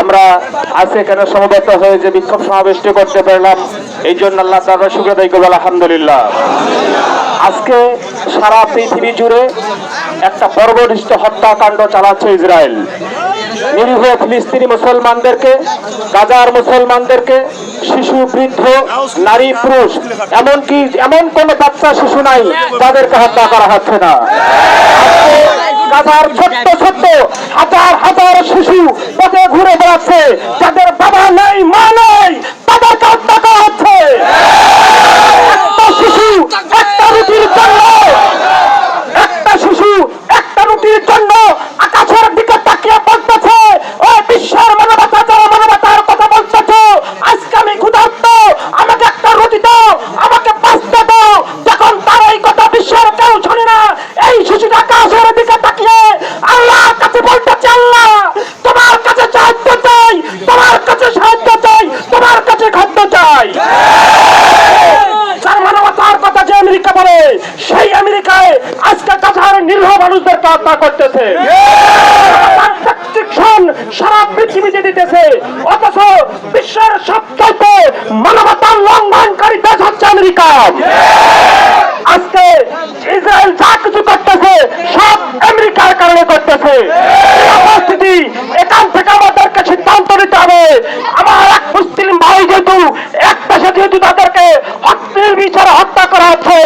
আমরা আজকে এখানে সমবেত হয়ে যে বিক্ষোভ সমাবেশটি করতে পারলাম, এই জন্য আল্লাহ তাআলা শুক্র আদায় করব আলহামদুলিল্লাহ। আজকে সারা পৃথিবী জুড়ে একটা বর্বনিষ্ঠ হত্যাকাণ্ড চালাচ্ছে ইসরায়েল। নিরীহ ফিলিস্তিনি মুসলমানদেরকে, গাজার মুসলমানদেরকে, শিশু, বৃদ্ধ, নারী, পুরুষ, এমনকি এমন কোন বাচ্চা, শিশু নাই যাদেরকে হত্যা করা হচ্ছে না। গাজার ছোট্ট ছোট্ট হাজার হাজার শিশু পথে ঘুরে বেড়াচ্ছে। যাদের বাবা নাই মা নেই তাদেরকে হত্যা করা হচ্ছে একটা শিশু একটা রুটির জন্য একটা শিশু একটা রুটির জন্য আকাশের দিকে তাকিয়ে বলতেছে ও বিশ্বের মানবতা যারা মানবতার কথা বলতেছে আজকে আমি ক্ষুধার্ত আমাকে একটা রুটি দাও আমাকে বাঁচতে দাও যখন তার এই কথা বিশ্বের কেউ শোনে না এই শিশুটা আকাশের দিকে তাকিয়ে আল্লাহ কাছে বলতেছে আল্লাহ তোমার কাছে সাহায্য চাই তোমার কাছে সাহায্য চাই তোমার কাছে খাদ্য চাই যার মানবতার কথা যে আমেরিকা বলে সেই আমেরিকায় আজকে কাছার নিরীহ মানুষদেরকে হত্যা করতেছে তার prescription সারা পৃথিবীতে দিতেছে অথচ বিশ্বের সবচাইতে মানবতার লঙ্ঘনকারী দেশ হচ্ছে আমেরিকা আজকে ইসরায়েল যা কিছু করতেছে সব আমেরিকার কারণে করতেছে। অবস্থিতি এখান থেকে আমাদেরকে সিদ্ধান্ত নিতে হবে। আমার এক মুসলিম ভাই যেহেতু, এক দেশে যেহেতু তাদেরকে হত্যের বিচারে হত্যা করা হচ্ছে,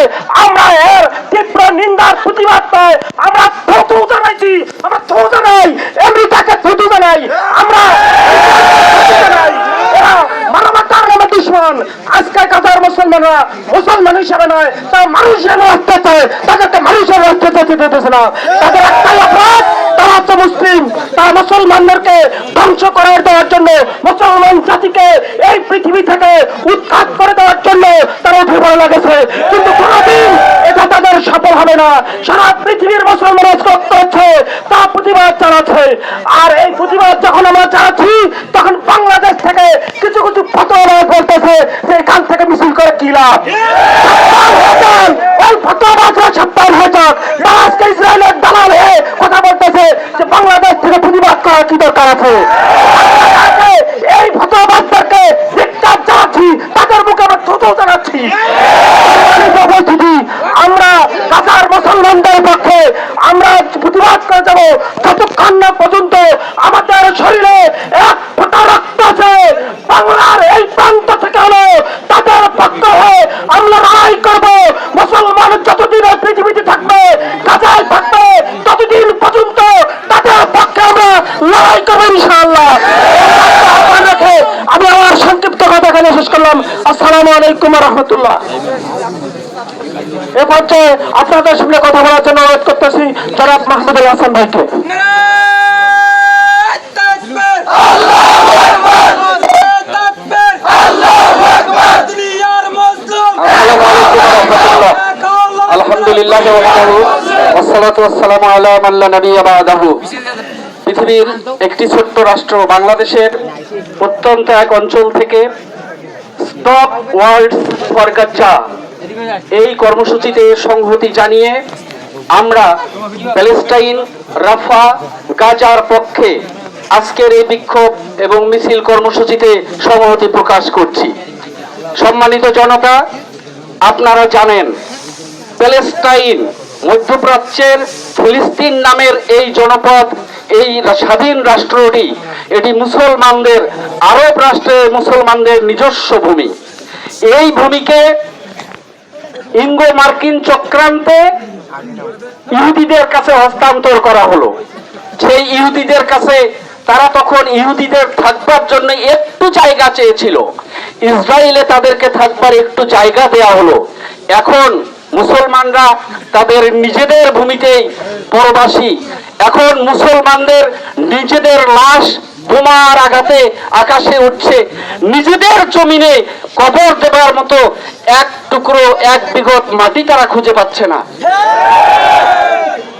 আমরা এর তীব্র নিন্দার প্রতিবাদ পাই আমরা থুতু জানাইছি, আমরা থুতু জানাই, আমেরিকাকে থুতু জানাই। আমরা আজকে কাতার মুসলমানরা মুসলমান হিসেবে নয়, তারা মানুষ যেন আসতে চায় তাদেরকে মানুষের রাস্তা যেতে দিতেছে না। তাদের একটাই অপরাধ, তারা হচ্ছে মুসলিম। তারা মুসলমানদেরকে ধ্বংস করে দেওয়ার জন্য, মুসলমান জাতিকে এই পৃথিবী থেকে উৎখাত করে দেওয়ার জন্য তারা উঠে লাগেছে। কিন্তু কোনোদিন এটা তাদের সফল হবে না। সারা পৃথিবীর মুসলমান রক্ত হচ্ছে তা প্রতিবাদ চালাচ্ছে আর এই প্রতিবাদ যখন আমরা চালাচ্ছি তখন বাংলাদেশ থেকে কিছু কিছু ফটোরা বলতেছে, যে এখান থেকে মিছিল করে কি লাভ? আমরা থুতু আমরা কাতার করে যাব যতক্ষণ না পর্যন্ত আমাদের শরীরে এক ফোঁটা রক্ত আছে। বাংলার এই প্রান্ত থেকে হলো তাদের পক্ষ হয়ে আমরা লড়াই করব মুসলমান যতদিন এই পৃথিবীতে থাকবে কাজায় থাকবে ততদিন পর্যন্ত তাদের পক্ষে আমরা লড়াই করব ইনশাআল্লাহ আহ্বান রেখে আমি আমার সংক্ষিপ্ত কথা এখানে শেষ করলাম আসসালামু আলাইকুম রহমতুল্লাহ। এ পর্যায়ে আপনাদের সঙ্গে কথা বলার জন্য অনুরোধ করতেছি জনাব মাহমুদুল হাসান ভাইকে। আলহামদুলিল্লাহ। পৃথিবীর একটি ছোট্ট রাষ্ট্র বাংলাদেশের প্রত্যন্ত এক অঞ্চল থেকে স্টপ ওয়ার্ল্ড ফর গাজ্জা এই কর্মসূচিতে সংহতি জানিয়ে আমরা প্যালেস্টাইন, রাফা, গাজার পক্ষে আজকের এই বিক্ষোভ এবং মিছিল কর্মসূচিতে সংহতি প্রকাশ করছি। সম্মানিত জনতা, আপনারা জানেন, প্যালেস্টাইন মধ্যপ্রাচ্যের ফিলিস্তিন নামের এই জনপদ এই স্বাধীন রাষ্ট্রটি, এটি মুসলমানদের, আরব রাষ্ট্রের মুসলমানদের নিজস্ব ভূমি। এই ভূমিকে ইঙ্গো মার্কিন চক্রান্তে ইহুদিদের কাছে হস্তান্তর করা হলো। সেই ইহুদিদের কাছে তারা তখন ইহুদিদের থাকবার জন্য একটু জায়গা চেয়েছিল। ইসরায়েলে তাদেরকে থাকবার একটু জায়গা দেয়া হলো। এখন মুসলমানরা তাদের নিজেদের ভূমিতেই পরবাসী এখন মুসলমানদের নিজেদের লাশ বোমার আঘাতে আকাশে উঠছে। নিজেদের জমিনে কবর দেবার মতো এক টুকরো, এক বিঘত মাটি তারা খুঁজে পাচ্ছে না।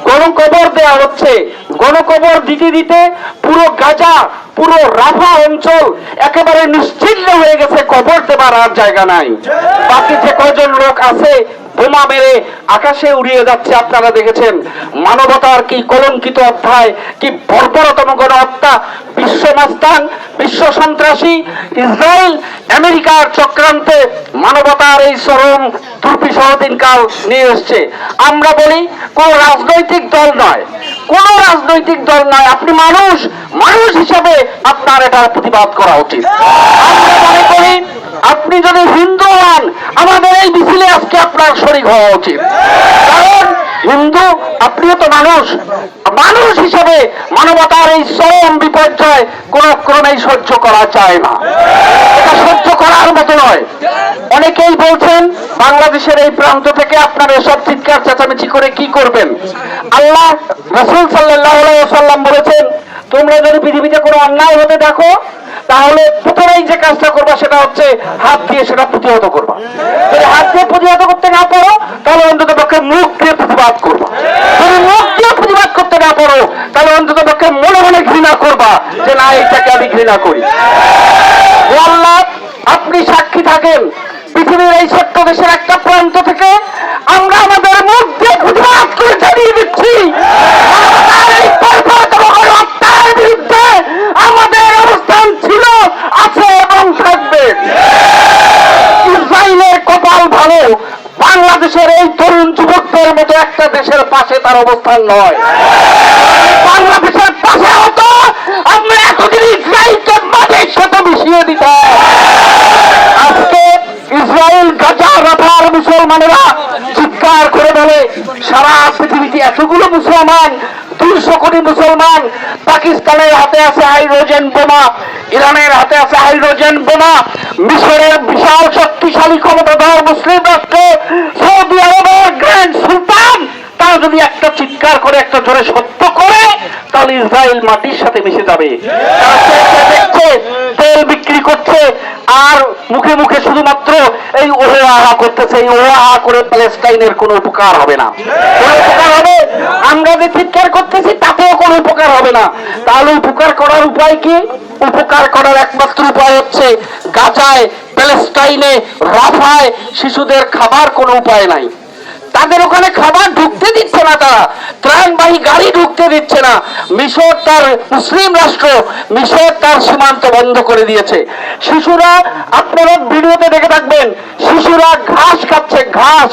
গণকবর দেয়া হচ্ছে। গণকবর দিতে দিতে পুরো গাজা, পুরো রাফা অঞ্চল একেবারে নিশ্চিন্ন হয়ে গেছে। কবর দেবার আর জায়গা নাই। বাকি যে কজন লোক আছে বোমা মেরে আকাশে উড়িয়ে যাচ্ছে, আপনারা দেখেছেন। মানবতার কি কলঙ্কিত অধ্যায়, কি বর্বরতম গণহত্যা। বিশ্ব মাস্তান, বিশ্ব সন্ত্রাসী, ইসরায়েল, আমেরিকার চক্রান্তে মানবতার এই চরম দুর্বিষহ দিনকাল নিয়ে এসছে। আমরা বলি, কোন রাজনৈতিক দল নয়, কোন রাজনৈতিক দল নয়, আপনি মানুষ। মানুষ হিসাবে আপনার এটার প্রতিবাদ করা উচিত। আপনি যদি হিন্দু হন, আমাদের এই মিছিলে আজকে আপনার শরীর হওয়া উচিত। কারণ হিন্দু, আপনিও তো মানুষ। মানুষ হিসেবে মানবতার এই চরম বিপর্যয় কোন ক্রমেই সহ্য করা যায় না। এটা সহ্য করার মতো নয়। অনেকেই বলছেন, বাংলাদেশের এই প্রান্ত থেকে আপনারা এসব চিৎকার চেঁচামেচি করে কি করবেন? আল্লাহ রসুল সাল্লাম বলেছেন, তোমরা যদি পৃথিবীতে কোনো অন্যায় হতে দেখো, তাহলে প্রথমেই যে কাজটা করবা সেটা হচ্ছে হাত দিয়ে সেটা প্রতিহত করবা। যদি হাত দিয়ে প্রতিহত করতে না পারো, তাহলে অন্তত পক্ষে মুখ দিয়ে প্রতিবাদ করবা। যদি মুখ দিয়ে প্রতিবাদ করতে না পারো, তাহলে অন্তত পক্ষে মনে মনে ঘৃণা করবা যে না এইটাকে আমি ঘৃণা করি। আল্লাহ, আপনি সাক্ষী থাকেন। পৃথিবীর এই ছোট্ট দেশের একটা প্রান্ত থেকে আমরা আমাদের মুখ দিয়ে প্রতিবাদ করে জানিয়ে দিচ্ছি মানবতার এই বর্বরতম হত্যার বিরুদ্ধে আমাদের অবস্থান ছিল আছে এবং থাকবে ইসরায়েলের কপাল ভালো বাংলাদেশের এই তরুণ যুবকদের মতো একটা দেশের পাশে তার অবস্থান নয়। ইসরায়েল গাজা রাফার মুসলমানেরা চিৎকার করে বলে, সারা পৃথিবীতে এতগুলো মুসলমান, দুইশো কোটি মুসলমান, পাকিস্তানের হাতে আছে হাইড্রোজেন বোমা, ইরানের হাতে আছে হাইড্রোজেন বোমা, মিশরের বিশাল শক্তিশালী ক্ষমতাধর মুসলিম রাষ্ট্র সৌদি আরবের গ্র্যান্ড সুলতান তারা যদি একটা চিৎকার করে, একটা জোরে সত্য করে, তাহলে ইসরায়েল মাটির সাথে মিশে যাবে। তেল বিক্রি করছে, আর মুখে মুখে শুধুমাত্র এই ওহে আহা করতেছে। এই ওহে আহা করে প্যালেস্টাইনের কোনো উপকার হবে না। উপকার হবে? আমরা যে চিৎকার করতেছি, তাতেও কোনো উপকার হবে না। তাহলে উপকার করার উপায় কি? উপকার করার একমাত্র উপায় হচ্ছে গাজায়, প্যালেস্টাইনে, রাফায় শিশুদের খাবার কোনো উপায় নাই। তাদের ওখানে খাবার ঢুকতে দিচ্ছে না তারা। ত্রাণবাহী গাড়ি ঢুকতে দিচ্ছে না। মিশর তার মুসলিম রাষ্ট্র, মিশর তার সীমান্ত বন্ধ করে দিয়েছে। শিশুরা আপনারা ভিডিওতে দেখে থাকবেন শিশুরা ঘাস খাচ্ছে, ঘাস।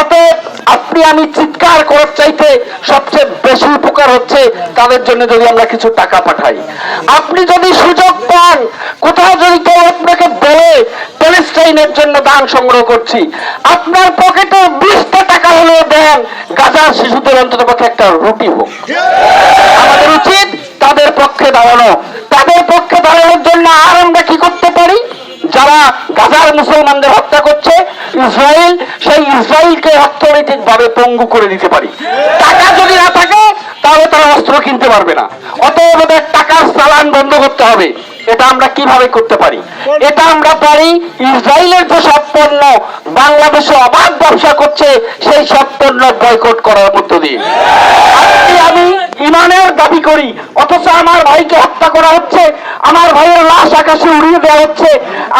অতএব আপনি আমি চিৎকার করার চাইতে সবচেয়ে বেশি উপকার হচ্ছে তাদের জন্য যদি আমরা কিছু টাকা পাঠাই। আপনি যদি সুযোগ পান, কোথাও যদি কেউ আপনাকে বলে, প্যালেস্টাইনের জন্য দান সংগ্রহ করছি। আপনার পকেটে বিশটা টাকা হলেও দেন গাজার শিশুদের অন্তত পক্ষে একটা রুটি হোক। আমাদের উচিত তাদের পক্ষে দাঁড়ানো। তাদের পক্ষে দাঁড়ানোর জন্য আর আমরা কি করতে পারি? যারা গাজার মুসলমানদের হত্যা করছে ইসরায়েল, সেই ইসরায়েলকে অর্থনৈতিক ভাবে পঙ্গু করে দিতে পারি। টাকা যদি না থাকে, তাহলে তারা অস্ত্র কিনতে পারবে না। অতএব ওদের টাকার চালান বন্ধ করতে হবে। এটা আমরা কীভাবে করতে পারি? এটা আমরা পারি, ইসরায়েলের যে সব পণ্য বাংলাদেশে অবাধ ব্যবসা করছে, সেই সব পণ্য বয়কট করার মধ্য দিয়ে। আমি ইমানের দাবি করি, অথচ আমার ভাইকে হত্যা করা হচ্ছে। আমার ভাইয়ের লাশ আকাশে উড়িয়ে দেওয়া হচ্ছে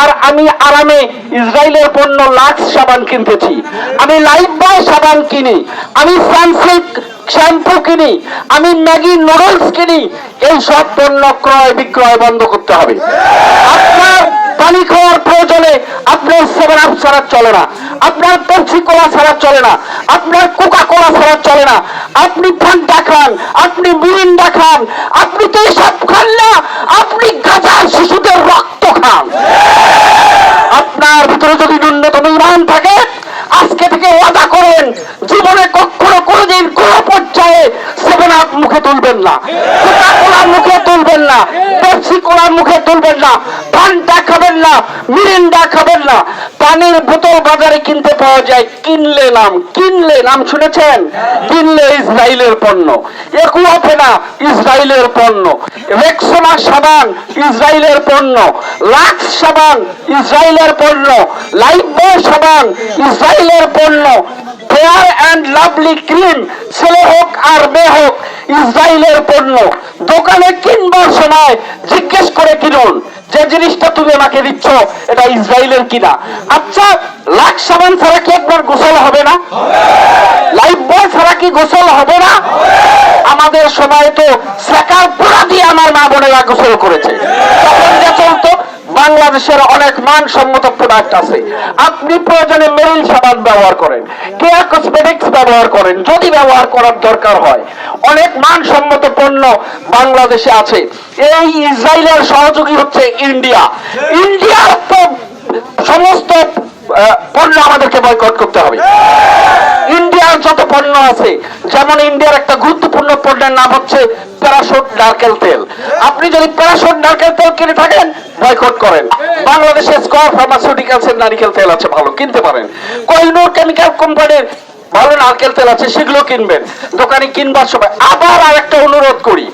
আর আমি আরামে ইসরায়েলের পণ্য লাক্স সাবান কিনতেছি। আমি লাইফ বয় সাবান কিনি, আমি সানসিল্ক শ্যাম্পু কিনি, আমি ম্যাগি নুডলস কিনি, এই সব পণ্য ক্রয় বিক্রয় বন্ধ করতে হবে। আপনার পানি খাওয়ার প্রয়োজনে আপনার সেভেন আপ ছাড়া চলে না, আপনার পেপসি কোলা ছাড়া চলে না, আপনার কোকা কোলা ছাড়া চলে না। আপনি ফান্টা খান, আপনি মিরিন্ডা খান, আপনি তো সব খান না। কোকা কোলা মুখে তুলবেন না পেপসি কোলা মুখে তুলবেন না পানটা খাবেন না মিরিন্ডা খাবেন না। পানির বোতল বাজারে কিনতে পাওয়া যায়, কিনলে নাম কিনলে নাম শুনেছেন? কিনলে ইসরায়েলের পণ্য। একুয়াফে না ইসরায়েলের পণ্য। রেক্সোনা সাবান ইসরায়েলের পণ্য। লাক্স সাবান ইসরায়েলের পণ্য। লাইফ লাইফবয় সাবান ইসরায়েলের পণ্য। ফেয়ার অ্যান্ড লাভলি ক্রিম ছেলে হোক আর মেয়ে হোক, ইসরায়েলের পণ্য। দোকানে কিনবার সময় জিজ্ঞেস করে কিনুন, যে জিনিসটা তুমি আমাকে দিচ্ছ, এটা ইসরায়েলের কিনা। আচ্ছা লাখ সাবান ছাড়া কি একবার গোসল হবে না? লাইফ বয় ছাড়া কি গোসল হবে না? আমাদের সময় তো সেকার পোড়া দিয়ে আমার মা বোনেরা গোসল করেছে। তখন যে চলতো বাংলাদেশের অনেক মানসম্মত প্রোডাক্ট আছে। আপনি প্রয়োজনে মেরিল সাবান ব্যবহার করেন কেয়ার কসমেটিক্স ব্যবহার করেন, যদি ব্যবহার করার দরকার হয়। অনেক মানসম্মত পণ্য বাংলাদেশে আছে। এই ইসরায়েলের সহযোগী হচ্ছে ইন্ডিয়া। ইন্ডিয়ার তো সমস্ত পণ্য আমাদেরকে বয়কট করতে হবে। ইন্ডিয়ার যত পণ্য আছে, যেমন ইন্ডিয়ার একটা গুরুত্বপূর্ণ পণ্যের নাম হচ্ছে প্যারাশুট নারকেল তেল। আপনি যদি প্যারাশুট নারকেল তেল কিনে থাকেন, বয়কট করেন। বাংলাদেশে স্কর ফার্মাসিউটিক্যালস এর নারকেল তেল আছে ভালো, কিনতে পারেন। কোহিনুর কেমিক্যাল কোম্পানির ভালো নারকেল তেল আছে, সেগুলো কিনবেন। দোকানে কিনবার সময় আবার আরেকটা অনুরোধ করি,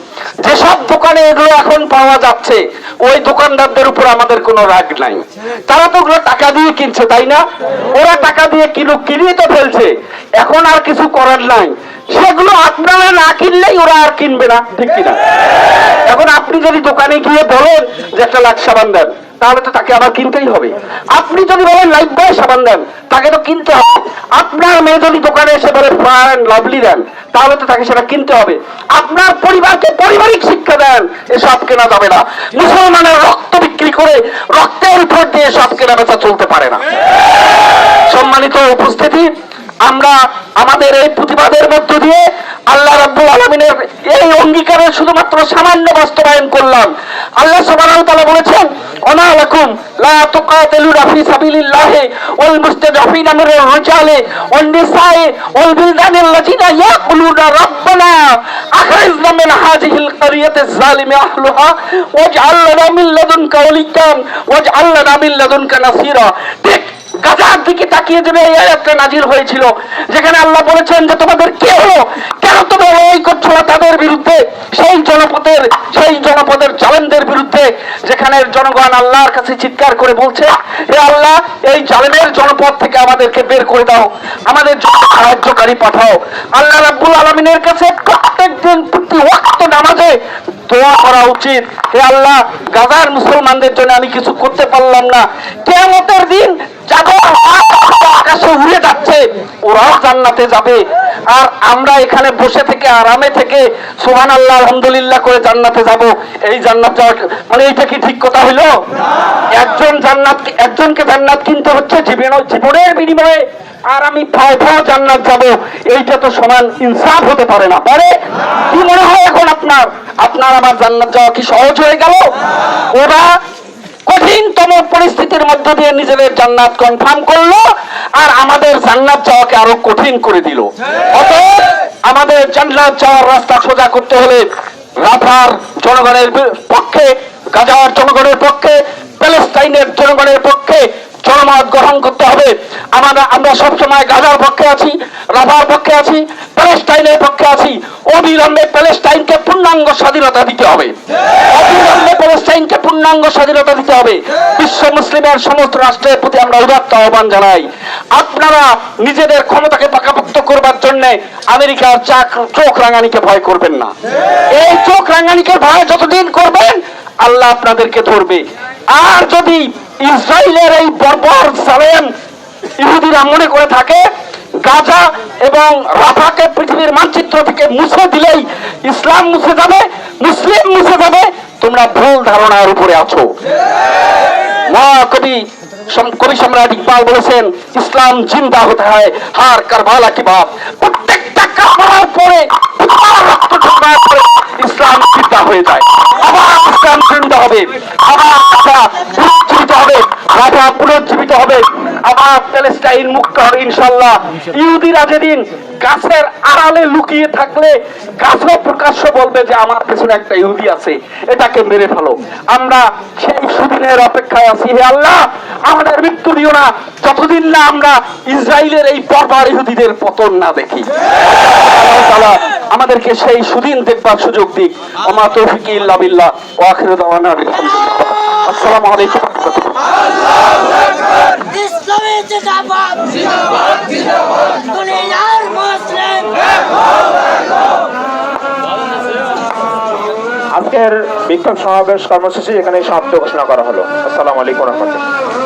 যেসব দোকানে এগুলো এখন পাওয়া যাচ্ছে, ওই দোকানদারদের উপর আমাদের কোনো রাগ নাই। তারা তো ওগুলো টাকা দিয়ে কিনছে, তাই না? ওরা টাকা দিয়ে কিনুক, কিনিয়ে তো ফেলছে। এখন আর কিছু করার নাই। সেগুলো আপনারা না কিনলেই ওরা আর কিনবে না, ঠিক কিনা? এখন আপনি যদি দোকানে গিয়ে বলেন যে একটা লাখ সাবান দেন, তাহলে তো তাকে আবার কিনতেই হবে। আপনি যদি বলেন লাইফ বয় সাবান দেন, তাকে তো কিনতে হবে। আপনার মেয়ে যদি দোকানে এসে বলে ফায়ার লাভলি দেন, তাহলে তো তাকে সেটা কিনতে হবে। আপনার পরিবারকে পারিবারিক শিক্ষা দেন, এসব কেনা যাবে না। মুসলমানের রক্ত বিক্রি করে রক্তের উপর দিয়ে সব কেনা বেচা চলতে পারে না। সম্মানিত উপস্থিতি আমরা আমাদের এই প্রতিবাদের মধ্য দিয়ে আল্লাহ রাব্বুল আলমিনের এই অঙ্গীকারের শুধুমাত্র সামান্য বাস্তবায়ন করলাম। আল্লাহ ওয়া তাআলা বলেছেন, ওমা লাকুম লা তুকাতিলুনা ফি ওয়াল নিসাই ওয়াল ইয়াকুলুনা রাব্বানা আখরিজনা মিন হাযিহিল যালিমি আহলুহা ওয়াজআল লানা মিন লাদুনকা ওয়ালিয়ান ওয়াজআল লানা মিন লাদুনকা নাসীরা ঠিক গাজার দিকে তাকিয়ে দেবে এই আয়াতটা নাজির হয়েছিল, যেখানে আল্লাহ বলেছেন যে তোমাদের কে হলো? কেন তোমরা লড়াই করছ না তাদের বিরুদ্ধে? সেই জনপদের সেই জনপদের জালেমদের বিরুদ্ধে, যেখানে জনগণ আল্লাহর কাছে চিৎকার করে বলছে, হে আল্লাহ, এই জালেমের জনপদ থেকে আমাদেরকে বের করে দাও, আমাদের সাহায্যকারী পাঠাও। আল্লাহ রাব্বুল আলমিনের কাছে প্রত্যেক দিন প্রতি ওয়াক্ত নামাজে দোয়া করা উচিত। হে আল্লাহ, গাজার মুসলমানদের জন্য আমি কিছু করতে পারলাম না। কেমতের দিন উড়ে যাচ্ছে, ওরাও জান্নাতে যাবে। আর আমরা এখানে বসে থেকে, আরামে থেকে সোহান আল্লাহ আলহামদুলিল্লাহ করে জান্নাতে যাব। এই জান্নাত যাওয়া মানে এইটা কি ঠিক কথা হইল? একজন জান্নাত একজনকে জান্নাত কিনতে হচ্ছে জীবন জীবনের বিনিময়ে, আর আমি ফাও ফাও জান্নাত যাব। এইটা তো সমান ইনসাফ হতে পারে না। পারে? কি মনে হয় এখন আপনার? আপনার আমার জান্নাত যাওয়া কি সহজ হয়ে গেল? ওরা পরিস্থিতির মধ্য দিয়ে নিজেদের জান্নাত কনফার্ম করল আর আমাদের জান্নাত যাওয়াকে আরও কঠিন করে দিল। অতএব আমাদের জান্নাত যাওয়ার রাস্তা সোজা করতে হলে রাফার জনগণের পক্ষে গাজার জনগণের পক্ষে প্যালেস্টাইনের জনগণের পক্ষে জনমত গ্রহণ করতে হবে। আমরা আমরা সবসময় গাজার পক্ষে আছি রাফার পক্ষে আছি প্যালেস্টাইনের পক্ষে আছি। অবিলম্বে প্যালেস্টাইনকে পূর্ণাঙ্গ স্বাধীনতা দিতে হবে। অবিলম্বে পূর্ণাঙ্গ স্বাধীনতা দিতে হবে। বিশ্ব মুসলিমের সমস্ত রাষ্ট্রের প্রতি আমরা উদাত্ত আহ্বান জানাই। আপনারা নিজেদের ক্ষমতাকে পাকাপোক্ত করবার জন্য আমেরিকার চাক চোখ রাঙানিকে ভয় করবেন না। এই চোখ রাঙানিকে ভয় যতদিন করবেন, আল্লাহ আপনাদেরকে ধরবে। আর যদি ইসরায়েলের এই বর্বর সালেম ইহুদিরা মনে করে থাকে, গাজা এবং রাফাকে পৃথিবীর মানচিত্র থেকে মুছে দিলেই ইসলাম মুছে যাবে, মুসলিম তোমরা ভুল ধারণার উপরে আছো। মহাকবি কবি সম্রাট ইকবাল বলেছেন, ইসলাম জিন্দা হতে হয়, হার কারবালা কি বাপ। প্রত্যেকটা কারবালার পরে ইসলাম জিন্দা হয়ে যায়। আবার ইসলাম জিন্দা হবে, আবার রাজা পুনর্জীবিত হবে, রাজা পুনর্জীবিত হবে। আবার প্যালেস্টাইন মুক্ত হবে ইনশাল্লাহ ইহুদিরা যেদিন গাছের আড়ালে লুকিয়ে থাকলে গাছও প্রকাশ্য বলবে যে আমার পেছনে একটা ইহুদি আছে, এটাকে মেরে ফেলো। আমরা সেই সুদিনের অপেক্ষায় আছি, হে আল্লাহ, আমাদের মৃত্যু দিও না। যতদিন না আমরা ইসরায়েলের এই বর্বর ইহুদিদের পতন না দেখি। আমাদেরকে সেই সুদিন দেখবার সুযোগ দিক। আমা তৌফিক ইল্লা বিল্লাহ। ওয়া আখিরু দাওয়ানা আসসালামু আলাইকুম। ইসলামী জিন্দাবাদ। দুনিয়ার মুসলিম। আজকের বিক্ষোভ সমাবেশ কর্মসূচি এখানে সমাপ্ত ঘোষণা করা হলো। আসসালামু আলাইকুম রহমতুল্লাহ।